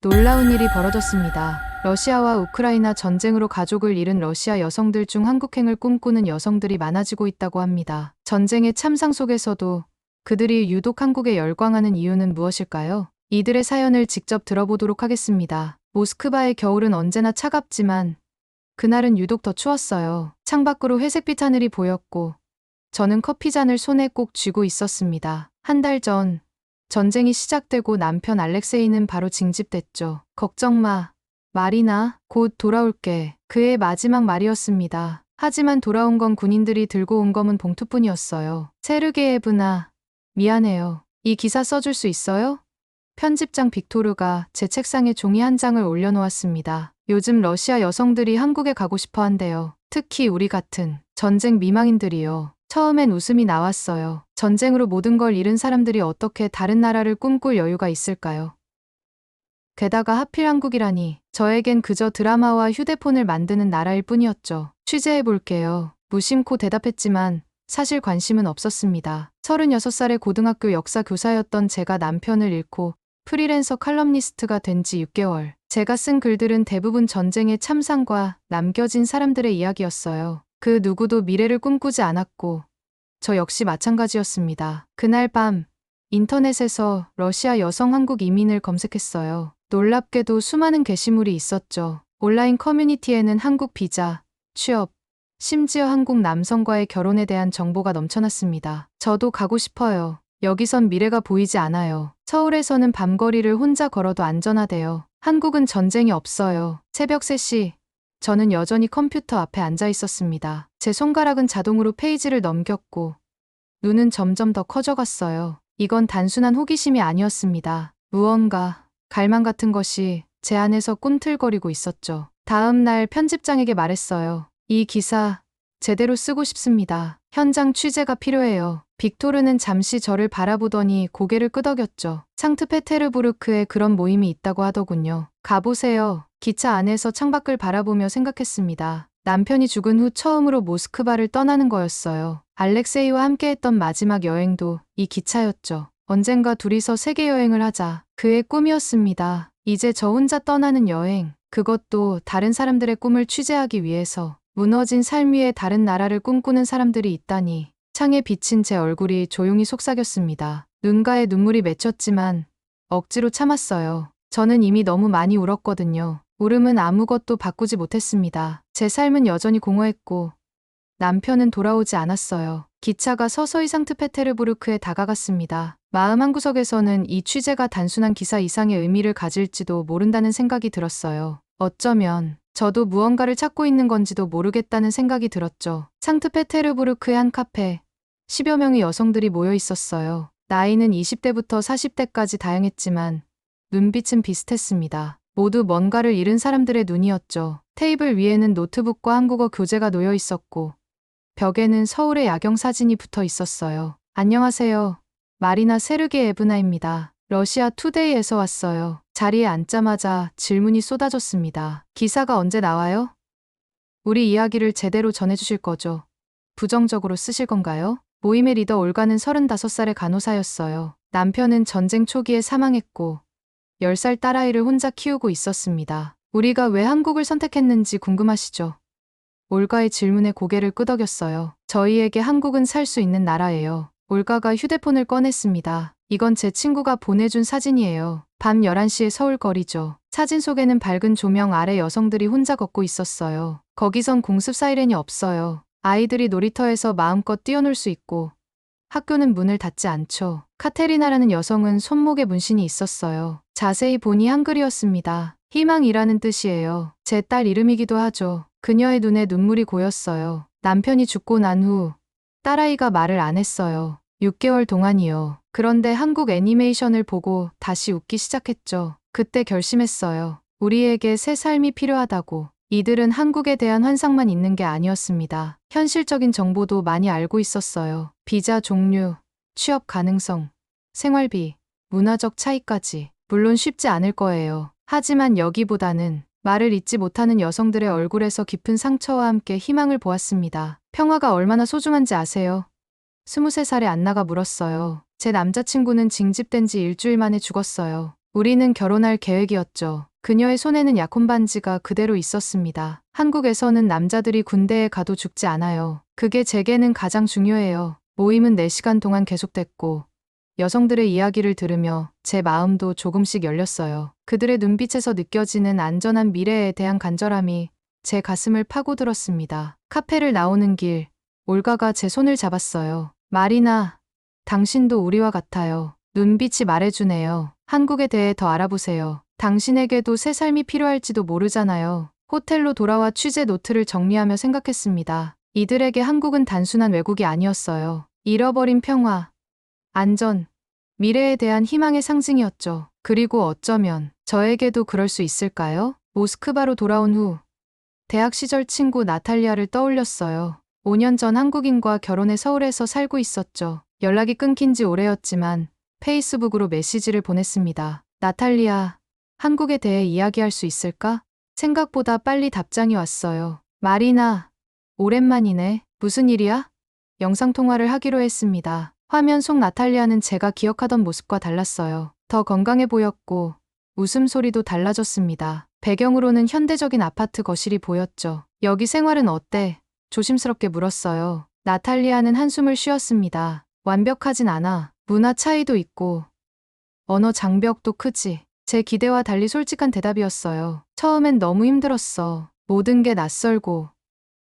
놀라운 일이 벌어졌습니다. 러시아와 우크라이나 전쟁으로 가족을 잃은 러시아 여성들 중 한국행을 꿈꾸는 여성들이 많아지고 있다고 합니다. 전쟁의 참상 속에서도 그들이 유독 한국에 열광하는 이유는 무엇일까요? 이들의 사연을 직접 들어보도록 하겠습니다. 모스크바의 겨울은 언제나 차갑지만 그날은 유독 더 추웠어요. 창밖으로 회색빛 하늘이 보였고 저는 커피잔을 손에 꼭 쥐고 있었습니다. 한 달 전 전쟁이 시작되고 남편 알렉세이는 바로 징집됐죠. 걱정 마. 마리나, 곧 돌아올게. 그의 마지막 말이었습니다. 하지만 돌아온 건 군인들이 들고 온 검은 봉투뿐이었어요. 세르게예브나, 미안해요. 이 기사 써줄 수 있어요? 편집장 빅토르가 제 책상에 종이 한 장을 올려놓았습니다. 요즘 러시아 여성들이 한국에 가고 싶어 한대요. 특히 우리 같은 전쟁 미망인들이요. 처음엔 웃음이 나왔어요. 전쟁으로 모든 걸 잃은 사람들이 어떻게 다른 나라를 꿈꿀 여유가 있을까요? 게다가 하필 한국이라니 저에겐 그저 드라마와 휴대폰을 만드는 나라일 뿐이었죠. 취재해 볼게요. 무심코 대답했지만 사실 관심은 없었습니다. 36살의 고등학교 역사 교사였던 제가 남편을 잃고 프리랜서 칼럼니스트가 된 지 6개월. 제가 쓴 글들은 대부분 전쟁의 참상과 남겨진 사람들의 이야기였어요. 그 누구도 미래를 꿈꾸지 않았고 저 역시 마찬가지였습니다. 그날 밤 인터넷에서 러시아 여성 한국 이민을 검색했어요. 놀랍게도 수많은 게시물이 있었죠. 온라인 커뮤니티에는 한국 비자, 취업, 심지어 한국 남성과의 결혼에 대한 정보가 넘쳐났습니다. 저도 가고 싶어요. 여기선 미래가 보이지 않아요. 서울에서는 밤거리를 혼자 걸어도 안전하대요. 한국은 전쟁이 없어요. 새벽 3시, 저는 여전히 컴퓨터 앞에 앉아 있었습니다. 제 손가락은 자동으로 페이지를 넘겼고, 눈은 점점 더 커져갔어요. 이건 단순한 호기심이 아니었습니다. 무언가, 갈망 같은 것이 제 안에서 꿈틀거리고 있었죠. 다음 날 편집장에게 말했어요. 이 기사, 제대로 쓰고 싶습니다. 현장 취재가 필요해요. 빅토르는 잠시 저를 바라보더니 고개를 끄덕였죠. 상트페테르부르크에 그런 모임이 있다고 하더군요. 가보세요. 기차 안에서 창밖을 바라보며 생각했습니다. 남편이 죽은 후 처음으로 모스크바를 떠나는 거였어요. 알렉세이와 함께했던 마지막 여행도 이 기차였죠. 언젠가 둘이서 세계 여행을 하자. 그의 꿈이었습니다. 이제 저 혼자 떠나는 여행. 그것도 다른 사람들의 꿈을 취재하기 위해서. 무너진 삶 위에 다른 나라를 꿈꾸는 사람들이 있다니. 창에 비친 제 얼굴이 조용히 속삭였습니다. 눈가에 눈물이 맺혔지만 억지로 참았어요. 저는 이미 너무 많이 울었거든요. 울음은 아무것도 바꾸지 못했습니다. 제 삶은 여전히 공허했고 남편은 돌아오지 않았어요. 기차가 서서히 상트페테르부르크에 다가갔습니다. 마음 한구석에서는 이 취재가 단순한 기사 이상의 의미를 가질지도 모른다는 생각이 들었어요. 어쩌면 저도 무언가를 찾고 있는 건지도 모르겠다는 생각이 들었죠. 상트페테르부르크의 한 카페. 10여 명의 여성들이 모여 있었어요. 나이는 20대부터 40대까지 다양했지만 눈빛은 비슷했습니다. 모두 뭔가를 잃은 사람들의 눈이었죠. 테이블 위에는 노트북과 한국어 교재가 놓여 있었고 벽에는 서울의 야경 사진이 붙어 있었어요. 안녕하세요. 마리나 세르게에브나입니다. 러시아 투데이에서 왔어요. 자리에 앉자마자 질문이 쏟아졌습니다. 기사가 언제 나와요? 우리 이야기를 제대로 전해주실 거죠? 부정적으로 쓰실 건가요? 모임의 리더 올가는 35살의 간호사였어요. 남편은 전쟁 초기에 사망했고 10살 딸아이를 혼자 키우고 있었습니다. 우리가 왜 한국을 선택했는지 궁금하시죠? 올가의 질문에 고개를 끄덕였어요. 저희에게 한국은 살 수 있는 나라예요. 올가가 휴대폰을 꺼냈습니다. 이건 제 친구가 보내준 사진이에요. 밤 11시의 서울 거리죠. 사진 속에는 밝은 조명 아래 여성들이 혼자 걷고 있었어요. 거기선 공습 사이렌이 없어요. 아이들이 놀이터에서 마음껏 뛰어놀 수 있고 학교는 문을 닫지 않죠. 카테리나라는 여성은 손목에 문신이 있었어요. 자세히 보니 한글이었습니다. 희망이라는 뜻이에요. 제 딸 이름이기도 하죠. 그녀의 눈에 눈물이 고였어요. 남편이 죽고 난 후 딸아이가 말을 안 했어요. 6개월 동안이요. 그런데 한국 애니메이션을 보고 다시 웃기 시작했죠. 그때 결심했어요. 우리에게 새 삶이 필요하다고. 이들은 한국에 대한 환상만 있는 게 아니었습니다. 현실적인 정보도 많이 알고 있었어요. 비자 종류, 취업 가능성, 생활비, 문화적 차이까지. 물론 쉽지 않을 거예요. 하지만 여기보다는 말을 잇지 못하는 여성들의 얼굴에서 깊은 상처와 함께 희망을 보았습니다. 평화가 얼마나 소중한지 아세요? 23살의 안나가 물었어요. 제 남자친구는 징집된 지 일주일 만에 죽었어요. 우리는 결혼할 계획이었죠. 그녀의 손에는 약혼 반지가 그대로 있었습니다. 한국에서는 남자들이 군대에 가도 죽지 않아요. 그게 제게는 가장 중요해요. 모임은 4시간 동안 계속됐고, 여성들의 이야기를 들으며 제 마음도 조금씩 열렸어요. 그들의 눈빛에서 느껴지는 안전한 미래에 대한 간절함이 제 가슴을 파고들었습니다. 카페를 나오는 길, 올가가 제 손을 잡았어요. 마리나, 당신도 우리와 같아요. 눈빛이 말해주네요. 한국에 대해 더 알아보세요. 당신에게도 새 삶이 필요할지도 모르잖아요. 호텔로 돌아와 취재 노트를 정리하며 생각했습니다. 이들에게 한국은 단순한 외국이 아니었어요. 잃어버린 평화, 안전, 미래에 대한 희망의 상징이었죠. 그리고 어쩌면 저에게도 그럴 수 있을까요? 모스크바로 돌아온 후 대학 시절 친구 나탈리아를 떠올렸어요. 5년 전 한국인과 결혼해 서울에서 살고 있었죠. 연락이 끊긴 지 오래였지만 페이스북으로 메시지를 보냈습니다. 나탈리아, 한국에 대해 이야기할 수 있을까? 생각보다 빨리 답장이 왔어요. 마리나, 오랜만이네. 무슨 일이야? 영상통화를 하기로 했습니다. 화면 속 나탈리아는 제가 기억하던 모습과 달랐어요. 더 건강해 보였고, 웃음소리도 달라졌습니다. 배경으로는 현대적인 아파트 거실이 보였죠. 여기 생활은 어때? 조심스럽게 물었어요. 나탈리아는 한숨을 쉬었습니다. 완벽하진 않아. 문화 차이도 있고, 언어 장벽도 크지. 제 기대와 달리 솔직한 대답이었어요. 처음엔 너무 힘들었어. 모든 게 낯설고,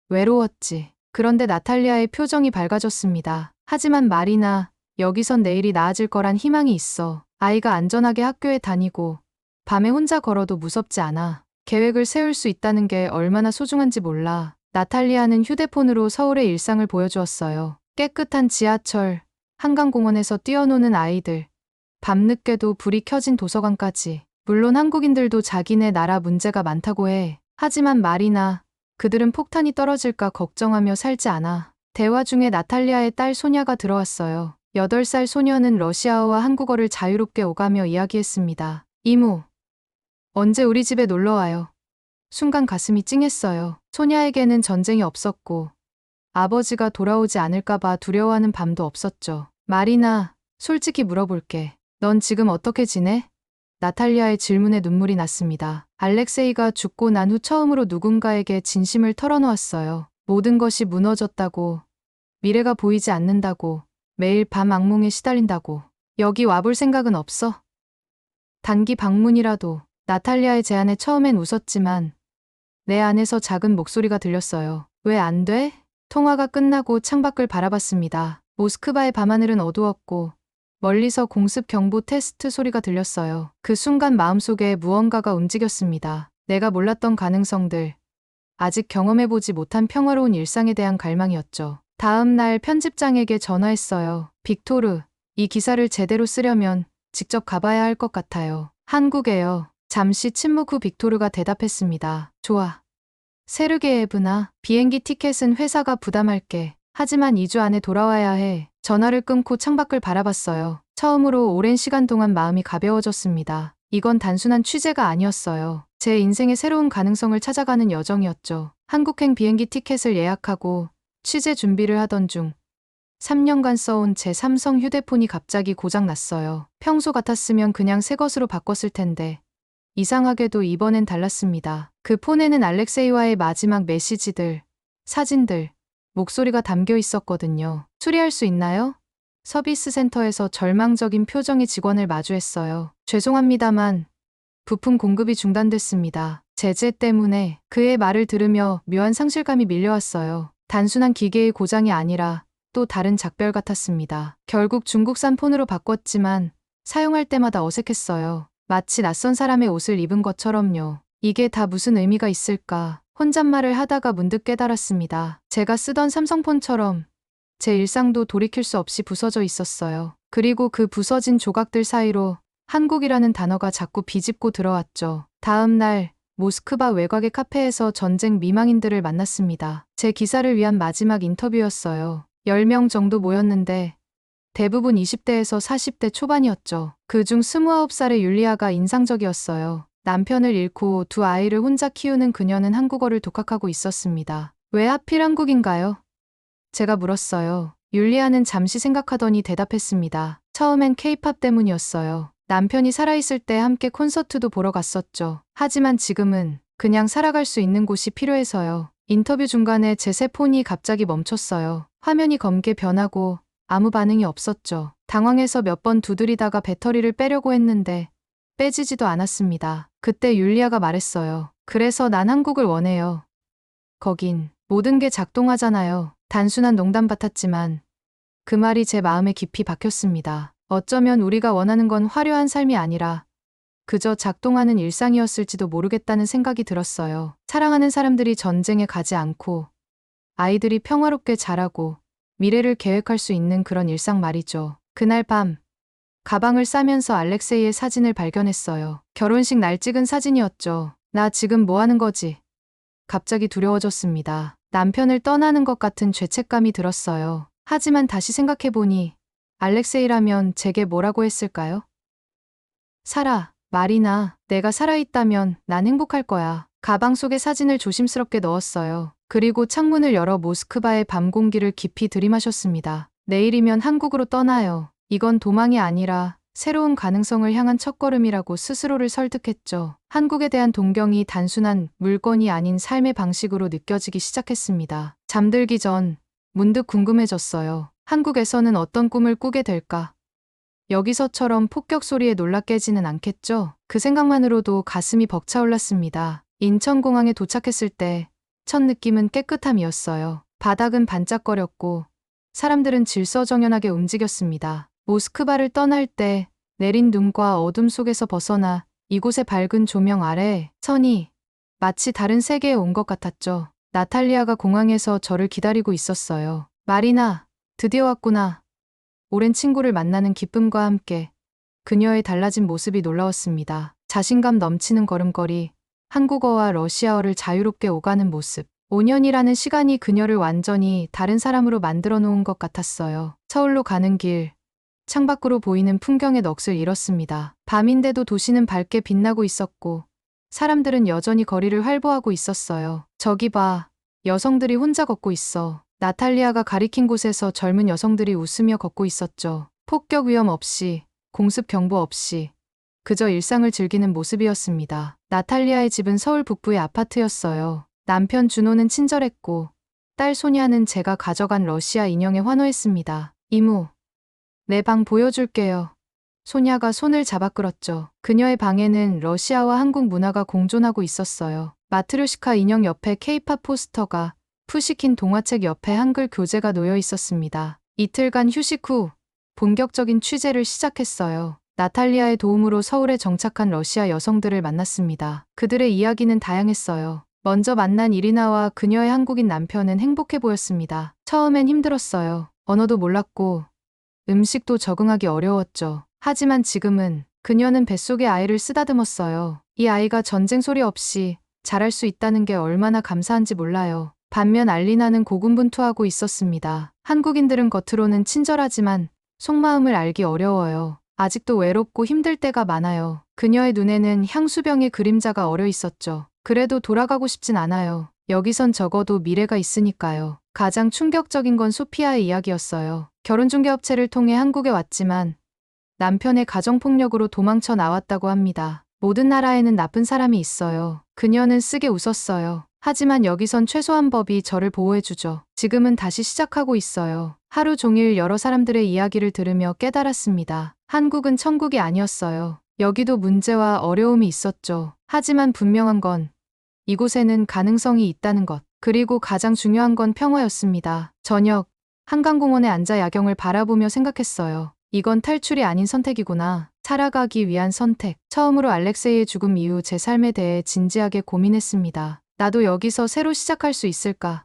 외로웠지. 그런데 나탈리아의 표정이 밝아졌습니다. 하지만 말이나, 여기선 내일이 나아질 거란 희망이 있어. 아이가 안전하게 학교에 다니고, 밤에 혼자 걸어도 무섭지 않아. 계획을 세울 수 있다는 게 얼마나 소중한지 몰라. 나탈리아는 휴대폰으로 서울의 일상을 보여주었어요. 깨끗한 지하철, 한강공원에서 뛰어노는 아이들, 밤늦게도 불이 켜진 도서관까지. 물론 한국인들도 자기네 나라 문제가 많다고 해. 하지만 말이나 그들은 폭탄이 떨어질까 걱정하며 살지 않아. 대화 중에 나탈리아의 딸 소냐가 들어왔어요. 8살 소녀는 러시아어와 한국어를 자유롭게 오가며 이야기했습니다. 이모, 언제 우리 집에 놀러 와요? 순간 가슴이 찡했어요. 소냐에게는 전쟁이 없었고, 아버지가 돌아오지 않을까봐 두려워하는 밤도 없었죠. 마리나, 솔직히 물어볼게. 넌 지금 어떻게 지내? 나탈리아의 질문에 눈물이 났습니다. 알렉세이가 죽고 난 후 처음으로 누군가에게 진심을 털어놓았어요. 모든 것이 무너졌다고, 미래가 보이지 않는다고, 매일 밤 악몽에 시달린다고. 여기 와볼 생각은 없어? 단기 방문이라도 나탈리아의 제안에 처음엔 웃었지만 내 안에서 작은 목소리가 들렸어요. 왜 안 돼? 통화가 끝나고 창밖을 바라봤습니다. 모스크바의 밤하늘은 어두웠고 멀리서 공습 경보 테스트 소리가 들렸어요. 그 순간 마음속에 무언가가 움직였습니다. 내가 몰랐던 가능성들, 아직 경험해보지 못한 평화로운 일상에 대한 갈망이었죠. 다음 날 편집장에게 전화했어요. 빅토르, 이 기사를 제대로 쓰려면 직접 가봐야 할 것 같아요. 한국에요. 잠시 침묵 후 빅토르가 대답했습니다. 좋아. 세르게예브나 비행기 티켓은 회사가 부담할게. 하지만 2주 안에 돌아와야 해. 전화를 끊고 창밖을 바라봤어요. 처음으로 오랜 시간 동안 마음이 가벼워졌습니다. 이건 단순한 취재가 아니었어요. 제 인생의 새로운 가능성을 찾아가는 여정이었죠. 한국행 비행기 티켓을 예약하고 취재 준비를 하던 중 3년간 써온 제 삼성 휴대폰이 갑자기 고장 났어요. 평소 같았으면 그냥 새 것으로 바꿨을 텐데 이상하게도 이번엔 달랐습니다. 그 폰에는 알렉세이와의 마지막 메시지들, 사진들, 목소리가 담겨 있었거든요. 수리할 수 있나요? 서비스 센터에서 절망적인 표정의 직원을 마주했어요. 죄송합니다만 부품 공급이 중단됐습니다. 제재 때문에 그의 말을 들으며 묘한 상실감이 밀려왔어요. 단순한 기계의 고장이 아니라 또 다른 작별 같았습니다. 결국 중국산 폰으로 바꿨지만 사용할 때마다 어색했어요. 마치 낯선 사람의 옷을 입은 것처럼요. 이게 다 무슨 의미가 있을까? 혼잣말을 하다가 문득 깨달았습니다. 제가 쓰던 삼성폰처럼 제 일상도 돌이킬 수 없이 부서져 있었어요. 그리고 그 부서진 조각들 사이로 한국이라는 단어가 자꾸 비집고 들어왔죠. 다음 날 모스크바 외곽의 카페에서 전쟁 미망인들을 만났습니다. 제 기사를 위한 마지막 인터뷰였어요. 10명 정도 모였는데 대부분 20대에서 40대 초반이었죠. 그중 29살의 율리아가 인상적이었어요. 남편을 잃고 두 아이를 혼자 키우는 그녀는 한국어를 독학하고 있었습니다. 왜 하필 한국인가요? 제가 물었어요. 율리아는 잠시 생각하더니 대답했습니다. 처음엔 케이팝 때문이었어요. 남편이 살아있을 때 함께 콘서트도 보러 갔었죠. 하지만 지금은 그냥 살아갈 수 있는 곳이 필요해서요. 인터뷰 중간에 제 새 폰이 갑자기 멈췄어요. 화면이 검게 변하고 아무 반응이 없었죠. 당황해서 몇 번 두드리다가 배터리를 빼려고 했는데 빼지지도 않았습니다. 그때 율리아가 말했어요. 그래서 난 한국을 원해요. 거긴 모든 게 작동하잖아요. 단순한 농담 같았지만 그 말이 제 마음에 깊이 박혔습니다. 어쩌면 우리가 원하는 건 화려한 삶이 아니라 그저 작동하는 일상이었을지도 모르겠다는 생각이 들었어요. 사랑하는 사람들이 전쟁에 가지 않고 아이들이 평화롭게 자라고 미래를 계획할 수 있는 그런 일상 말이죠. 그날 밤 가방을 싸면서 알렉세이의 사진을 발견했어요. 결혼식 날 찍은 사진이었죠. 나 지금 뭐 하는 거지? 갑자기 두려워졌습니다. 남편을 떠나는 것 같은 죄책감이 들었어요. 하지만 다시 생각해보니 알렉세이라면 제게 뭐라고 했을까요? 살아, 말이나 내가 살아있다면 난 행복할 거야. 가방 속에 사진을 조심스럽게 넣었어요. 그리고 창문을 열어 모스크바의 밤 공기를 깊이 들이마셨습니다. 내일이면 한국으로 떠나요. 이건 도망이 아니라 새로운 가능성을 향한 첫걸음이라고 스스로를 설득했죠. 한국에 대한 동경이 단순한 물건이 아닌 삶의 방식으로 느껴지기 시작했습니다. 잠들기 전 문득 궁금해졌어요. 한국에서는 어떤 꿈을 꾸게 될까? 여기서처럼 폭격 소리에 놀라 깨지는 않겠죠? 그 생각만으로도 가슴이 벅차올랐습니다. 인천공항에 도착했을 때 첫 느낌은 깨끗함이었어요. 바닥은 반짝거렸고 사람들은 질서정연하게 움직였습니다. 모스크바를 떠날 때 내린 눈과 어둠 속에서 벗어나 이곳의 밝은 조명 아래 선이 마치 다른 세계에 온 것 같았죠. 나탈리아가 공항에서 저를 기다리고 있었어요. 마리나, 드디어 왔구나. 오랜 친구를 만나는 기쁨과 함께 그녀의 달라진 모습이 놀라웠습니다. 자신감 넘치는 걸음걸이, 한국어와 러시아어를 자유롭게 오가는 모습. 5년이라는 시간이 그녀를 완전히 다른 사람으로 만들어 놓은 것 같았어요. 서울로 가는 길, 창밖으로 보이는 풍경의 넋을 잃었습니다. 밤인데도 도시는 밝게 빛나고 있었고, 사람들은 여전히 거리를 활보하고 있었어요. 저기 봐. 여성들이 혼자 걷고 있어. 나탈리아가 가리킨 곳에서 젊은 여성들이 웃으며 걷고 있었죠. 폭격 위험 없이, 공습 경보 없이, 그저 일상을 즐기는 모습이었습니다. 나탈리아의 집은 서울 북부의 아파트였어요. 남편 준호는 친절했고, 딸 소냐는 제가 가져간 러시아 인형에 환호했습니다. 이모, 내 방 보여줄게요. 소냐가 손을 잡아 끌었죠. 그녀의 방에는 러시아와 한국 문화가 공존하고 있었어요. 마트료시카 인형 옆에 케이팝 포스터가 푸시킨 동화책 옆에 한글 교재가 놓여 있었습니다. 이틀간 휴식 후 본격적인 취재를 시작했어요. 나탈리아의 도움으로 서울에 정착한 러시아 여성들을 만났습니다. 그들의 이야기는 다양했어요. 먼저 만난 이리나와 그녀의 한국인 남편은 행복해 보였습니다. 처음엔 힘들었어요. 언어도 몰랐고 음식도 적응하기 어려웠죠. 하지만 지금은 그녀는 뱃속에 아이를 쓰다듬었어요. 이 아이가 전쟁 소리 없이 자랄 수 있다는 게 얼마나 감사한지 몰라요. 반면 알리나는 고군분투하고 있었습니다. 한국인들은 겉으로는 친절하지만 속마음을 알기 어려워요. 아직도 외롭고 힘들 때가 많아요. 그녀의 눈에는 향수병의 그림자가 어려 있었죠. 그래도 돌아가고 싶진 않아요. 여기선 적어도 미래가 있으니까요. 가장 충격적인 건 소피아의 이야기였어요. 결혼중개업체를 통해 한국에 왔지만 남편의 가정폭력으로 도망쳐 나왔다고 합니다. 모든 나라에는 나쁜 사람이 있어요. 그녀는 쓰게 웃었어요. 하지만 여기선 최소한 법이 저를 보호해주죠. 지금은 다시 시작하고 있어요. 하루 종일 여러 사람들의 이야기를 들으며 깨달았습니다. 한국은 천국이 아니었어요. 여기도 문제와 어려움이 있었죠. 하지만 분명한 건 이곳에는 가능성이 있다는 것. 그리고 가장 중요한 건 평화였습니다. 저녁, 한강공원에 앉아 야경을 바라보며 생각했어요. 이건 탈출이 아닌 선택이구나. 살아가기 위한 선택. 처음으로 알렉세이의 죽음 이후 제 삶에 대해 진지하게 고민했습니다. 나도 여기서 새로 시작할 수 있을까?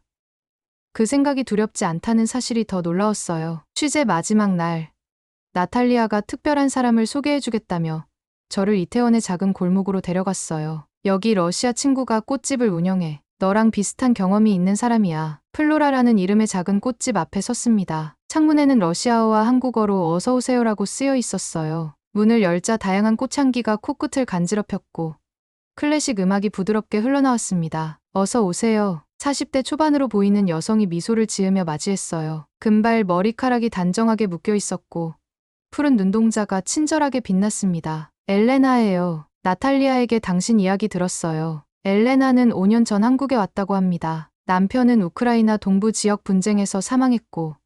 그 생각이 두렵지 않다는 사실이 더 놀라웠어요. 취재 마지막 날, 나탈리아가 특별한 사람을 소개해주겠다며 저를 이태원의 작은 골목으로 데려갔어요. 여기 러시아 친구가 꽃집을 운영해. 너랑 비슷한 경험이 있는 사람이야. 플로라라는 이름의 작은 꽃집 앞에 섰습니다. 창문에는 러시아어와 한국어로 어서오세요라고 쓰여 있었어요. 문을 열자 다양한 꽃향기가 코끝을 간지럽혔고 클래식 음악이 부드럽게 흘러나왔습니다. 어서 오세요. 40대 초반으로 보이는 여성이 미소를 지으며 맞이했어요. 금발 머리카락이 단정하게 묶여 있었고 푸른 눈동자가 친절하게 빛났습니다. 엘레나예요. 나탈리아에게 당신 이야기 들었어요. 엘레나는 5년 전 한국에 왔다고 합니다. 남편은 우크라이나 동부 지역 분쟁에서 사망했고,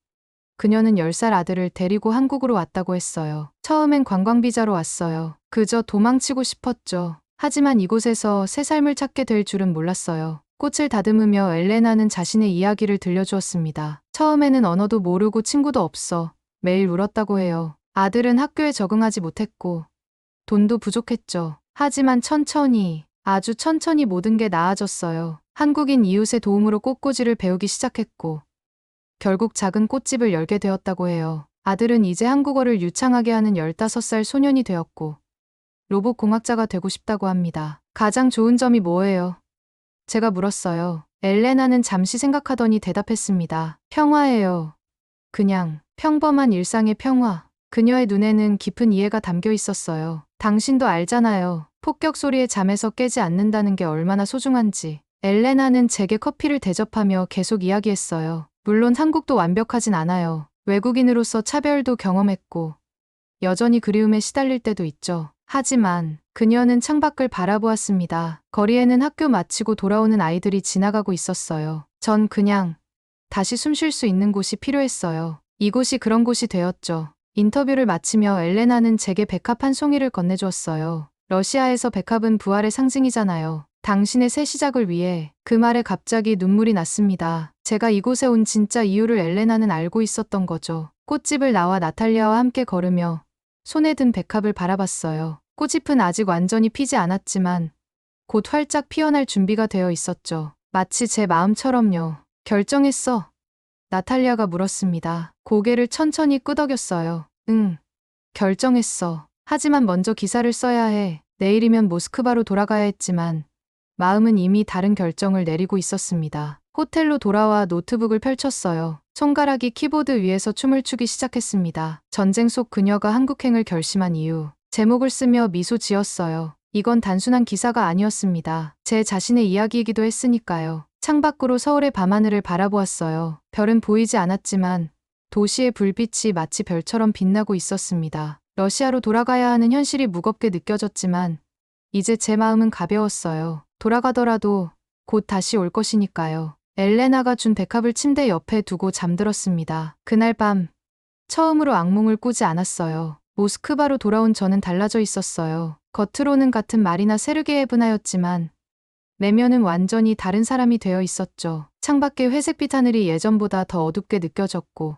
그녀는 10살 아들을 데리고 한국으로 왔다고 했어요. 처음엔 관광비자로 왔어요. 그저 도망치고 싶었죠. 하지만 이곳에서 새 삶을 찾게 될 줄은 몰랐어요. 꽃을 다듬으며 엘레나는 자신의 이야기를 들려주었습니다. 처음에는 언어도 모르고 친구도 없어 매일 울었다고 해요. 아들은 학교에 적응하지 못했고 돈도 부족했죠. 하지만 천천히 아주 천천히 모든 게 나아졌어요. 한국인 이웃의 도움으로 꽃꽂이를 배우기 시작했고 결국 작은 꽃집을 열게 되었다고 해요. 아들은 이제 한국어를 유창하게 하는 15살 소년이 되었고 로봇 공학자가 되고 싶다고 합니다. 가장 좋은 점이 뭐예요? 제가 물었어요. 엘레나는 잠시 생각하더니 대답했습니다. 평화예요. 그냥 평범한 일상의 평화. 그녀의 눈에는 깊은 이해가 담겨 있었어요. 당신도 알잖아요. 폭격 소리에 잠에서 깨지 않는다는 게 얼마나 소중한지. 엘레나는 제게 커피를 대접하며 계속 이야기했어요. 물론 한국도 완벽하진 않아요. 외국인으로서 차별도 경험했고, 여전히 그리움에 시달릴 때도 있죠. 하지만 그녀는 창밖을 바라보았습니다. 거리에는 학교 마치고 돌아오는 아이들이 지나가고 있었어요. 전 그냥 다시 숨 쉴 수 있는 곳이 필요했어요. 이곳이 그런 곳이 되었죠. 인터뷰를 마치며 엘레나는 제게 백합 한 송이를 건네주었어요. 러시아에서 백합은 부활의 상징이잖아요. 당신의 새 시작을 위해 그 말에 갑자기 눈물이 났습니다. 제가 이곳에 온 진짜 이유를 엘레나는 알고 있었던 거죠. 꽃집을 나와 나탈리아와 함께 걸으며 손에 든 백합을 바라봤어요. 꽃잎은 아직 완전히 피지 않았지만 곧 활짝 피어날 준비가 되어 있었죠. 마치 제 마음처럼요. 결정했어. 나탈리아가 물었습니다. 고개를 천천히 끄덕였어요. 응. 결정했어. 하지만 먼저 기사를 써야 해. 내일이면 모스크바로 돌아가야 했지만 마음은 이미 다른 결정을 내리고 있었습니다. 호텔로 돌아와 노트북을 펼쳤어요. 손가락이 키보드 위에서 춤을 추기 시작했습니다. 전쟁 속 그녀가 한국행을 결심한 이유. 제목을 쓰며 미소 지었어요. 이건 단순한 기사가 아니었습니다. 제 자신의 이야기이기도 했으니까요. 창밖으로 서울의 밤하늘을 바라보았어요. 별은 보이지 않았지만 도시의 불빛이 마치 별처럼 빛나고 있었습니다. 러시아로 돌아가야 하는 현실이 무겁게 느껴졌지만 이제 제 마음은 가벼웠어요. 돌아가더라도 곧 다시 올 것이니까요. 엘레나가 준 백합을 침대 옆에 두고 잠들었습니다. 그날 밤 처음으로 악몽을 꾸지 않았어요. 모스크바로 돌아온 저는 달라져 있었어요. 겉으로는 같은 마리나 세르게예브나였지만 내면은 완전히 다른 사람이 되어 있었죠. 창밖의 회색빛 하늘이 예전보다 더 어둡게 느껴졌고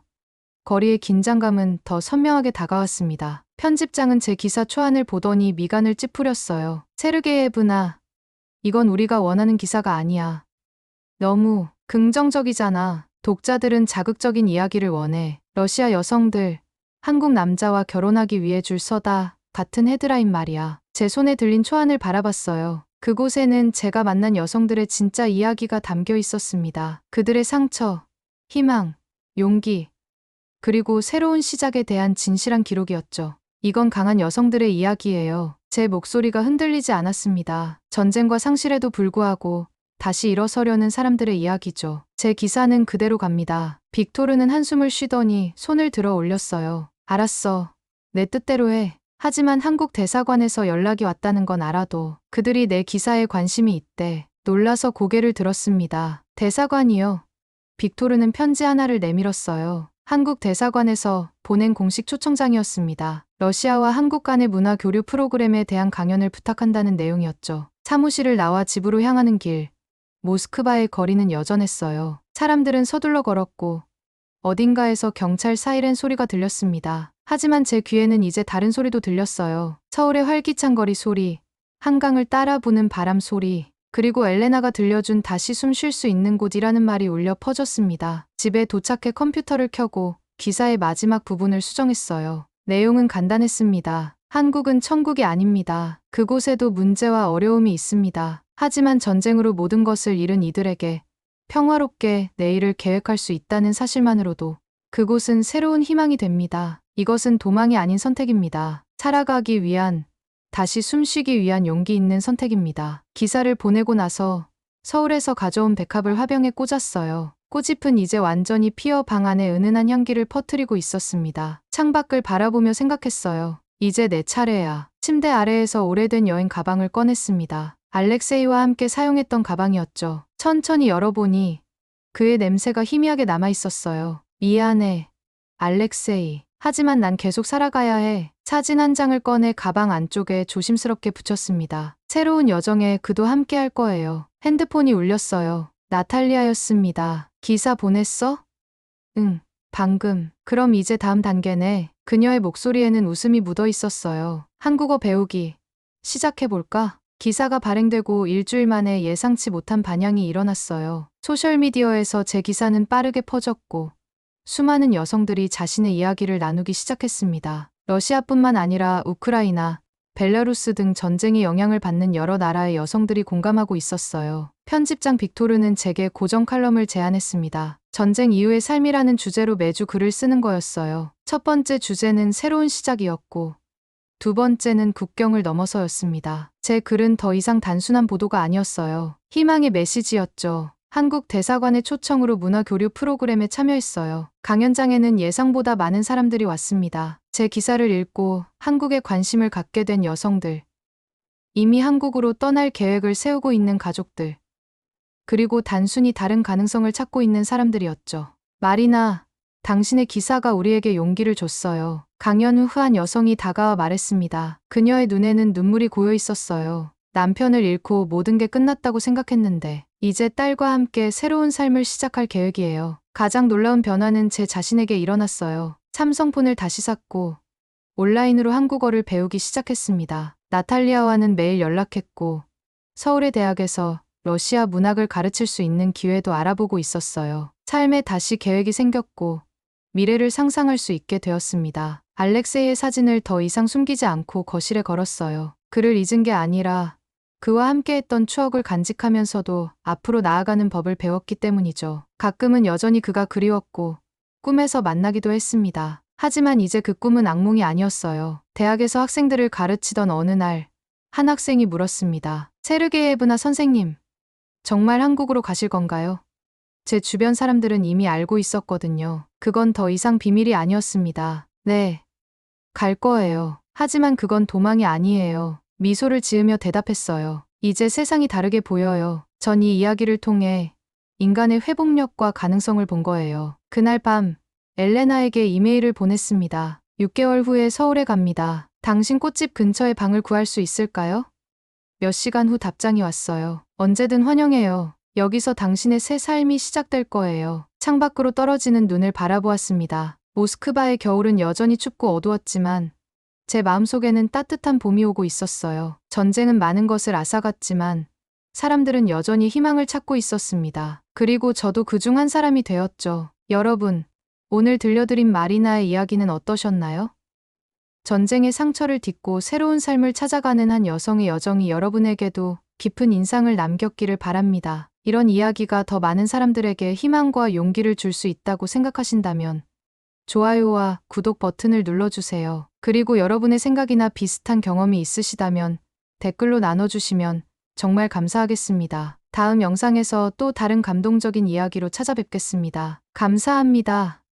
거리의 긴장감은 더 선명하게 다가왔습니다. 편집장은 제 기사 초안을 보더니 미간을 찌푸렸어요. 세르게예브나, 이건 우리가 원하는 기사가 아니야. 너무 긍정적이잖아. 독자들은 자극적인 이야기를 원해. 러시아 여성들, 한국 남자와 결혼하기 위해 줄 서다 같은 헤드라인 말이야. 제 손에 들린 초안을 바라봤어요. 그곳에는 제가 만난 여성들의 진짜 이야기가 담겨 있었습니다. 그들의 상처, 희망, 용기, 그리고 새로운 시작에 대한 진실한 기록이었죠. 이건 강한 여성들의 이야기예요. 제 목소리가 흔들리지 않았습니다. 전쟁과 상실에도 불구하고 다시 일어서려는 사람들의 이야기죠. 제 기사는 그대로 갑니다. 빅토르는 한숨을 쉬더니 손을 들어 올렸어요. 알았어. 내 뜻대로 해. 하지만 한국 대사관에서 연락이 왔다는 건 알아도 그들이 내 기사에 관심이 있대. 놀라서 고개를 들었습니다. 대사관이요. 빅토르는 편지 하나를 내밀었어요. 한국 대사관에서 보낸 공식 초청장이었습니다. 러시아와 한국 간의 문화 교류 프로그램에 대한 강연을 부탁한다는 내용이었죠. 사무실을 나와 집으로 향하는 길. 모스크바의 거리는 여전했어요. 사람들은 서둘러 걸었고 어딘가에서 경찰 사이렌 소리가 들렸습니다. 하지만 제 귀에는 이제 다른 소리도 들렸어요. 서울의 활기찬 거리 소리, 한강을 따라 부는 바람 소리, 그리고 엘레나가 들려준 다시 숨 쉴 수 있는 곳이라는 말이 울려 퍼졌습니다. 집에 도착해 컴퓨터를 켜고 기사의 마지막 부분을 수정했어요. 내용은 간단했습니다. 한국은 천국이 아닙니다. 그곳에도 문제와 어려움이 있습니다. 하지만 전쟁으로 모든 것을 잃은 이들에게 평화롭게 내일을 계획할 수 있다는 사실만으로도 그곳은 새로운 희망이 됩니다. 이것은 도망이 아닌 선택입니다. 살아가기 위한, 다시 숨쉬기 위한 용기 있는 선택입니다. 기사를 보내고 나서 서울에서 가져온 백합을 화병에 꽂았어요. 꽃잎은 이제 완전히 피어 방 안에 은은한 향기를 퍼뜨리고 있었습니다. 창밖을 바라보며 생각했어요. 이제 내 차례야. 침대 아래에서 오래된 여행 가방을 꺼냈습니다. 알렉세이와 함께 사용했던 가방이었죠. 천천히 열어보니 그의 냄새가 희미하게 남아 있었어요. 미안해. 알렉세이. 하지만 난 계속 살아가야 해. 사진 한 장을 꺼내 가방 안쪽에 조심스럽게 붙였습니다. 새로운 여정에 그도 함께 할 거예요. 핸드폰이 울렸어요. 나탈리아였습니다. 기사 보냈어? 응, 방금. 그럼 이제 다음 단계네. 그녀의 목소리에는 웃음이 묻어 있었어요. 한국어 배우기. 시작해볼까? 기사가 발행되고 일주일 만에 예상치 못한 반향이 일어났어요. 소셜미디어에서 제 기사는 빠르게 퍼졌고, 수많은 여성들이 자신의 이야기를 나누기 시작했습니다. 러시아뿐만 아니라 우크라이나, 벨라루스 등 전쟁의 영향을 받는 여러 나라의 여성들이 공감하고 있었어요. 편집장 빅토르는 제게 고정 칼럼을 제안했습니다. 전쟁 이후의 삶이라는 주제로 매주 글을 쓰는 거였어요. 첫 번째 주제는 새로운 시작이었고, 두 번째는 국경을 넘어서였습니다. 제 글은 더 이상 단순한 보도가 아니었어요. 희망의 메시지였죠. 한국 대사관의 초청으로 문화 교류 프로그램에 참여했어요. 강연장에는 예상보다 많은 사람들이 왔습니다. 제 기사를 읽고 한국에 관심을 갖게 된 여성들, 이미 한국으로 떠날 계획을 세우고 있는 가족들, 그리고 단순히 다른 가능성을 찾고 있는 사람들이었죠. 마리나, 당신의 기사가 우리에게 용기를 줬어요. 강연 후 한 여성이 다가와 말했습니다. 그녀의 눈에는 눈물이 고여 있었어요. 남편을 잃고 모든 게 끝났다고 생각했는데, 이제 딸과 함께 새로운 삶을 시작할 계획이에요. 가장 놀라운 변화는 제 자신에게 일어났어요. 삼성폰을 다시 샀고, 온라인으로 한국어를 배우기 시작했습니다. 나탈리아와는 매일 연락했고, 서울의 대학에서 러시아 문학을 가르칠 수 있는 기회도 알아보고 있었어요. 삶에 다시 계획이 생겼고, 미래를 상상할 수 있게 되었습니다. 알렉세이의 사진을 더 이상 숨기지 않고 거실에 걸었어요. 그를 잊은 게 아니라 그와 함께 했던 추억을 간직하면서도 앞으로 나아가는 법을 배웠기 때문이죠. 가끔은 여전히 그가 그리웠고 꿈에서 만나기도 했습니다. 하지만 이제 그 꿈은 악몽이 아니었어요. 대학에서 학생들을 가르치던 어느 날, 한 학생이 물었습니다. 세르게예브나 선생님, 정말 한국으로 가실 건가요? 제 주변 사람들은 이미 알고 있었거든요. 그건 더 이상 비밀이 아니었습니다. 네. 갈 거예요. 하지만 그건 도망이 아니에요. 미소를 지으며 대답했어요. 이제 세상이 다르게 보여요. 전 이 이야기를 통해 인간의 회복력과 가능성을 본 거예요. 그날 밤, 엘레나에게 이메일을 보냈습니다. 6개월 후에 서울에 갑니다. 당신 꽃집 근처에 방을 구할 수 있을까요? 몇 시간 후 답장이 왔어요. 언제든 환영해요. 여기서 당신의 새 삶이 시작될 거예요. 창밖으로 떨어지는 눈을 바라보았습니다. 모스크바의 겨울은 여전히 춥고 어두웠지만 제 마음속에는 따뜻한 봄이 오고 있었어요. 전쟁은 많은 것을 앗아갔지만 사람들은 여전히 희망을 찾고 있었습니다. 그리고 저도 그중 한 사람이 되었죠. 여러분, 오늘 들려드린 마리나의 이야기는 어떠셨나요? 전쟁의 상처를 딛고 새로운 삶을 찾아가는 한 여성의 여정이 여러분에게도 깊은 인상을 남겼기를 바랍니다. 이런 이야기가 더 많은 사람들에게 희망과 용기를 줄 수 있다고 생각하신다면 좋아요와 구독 버튼을 눌러주세요. 그리고 여러분의 생각이나 비슷한 경험이 있으시다면 댓글로 나눠주시면 정말 감사하겠습니다. 다음 영상에서 또 다른 감동적인 이야기로 찾아뵙겠습니다. 감사합니다.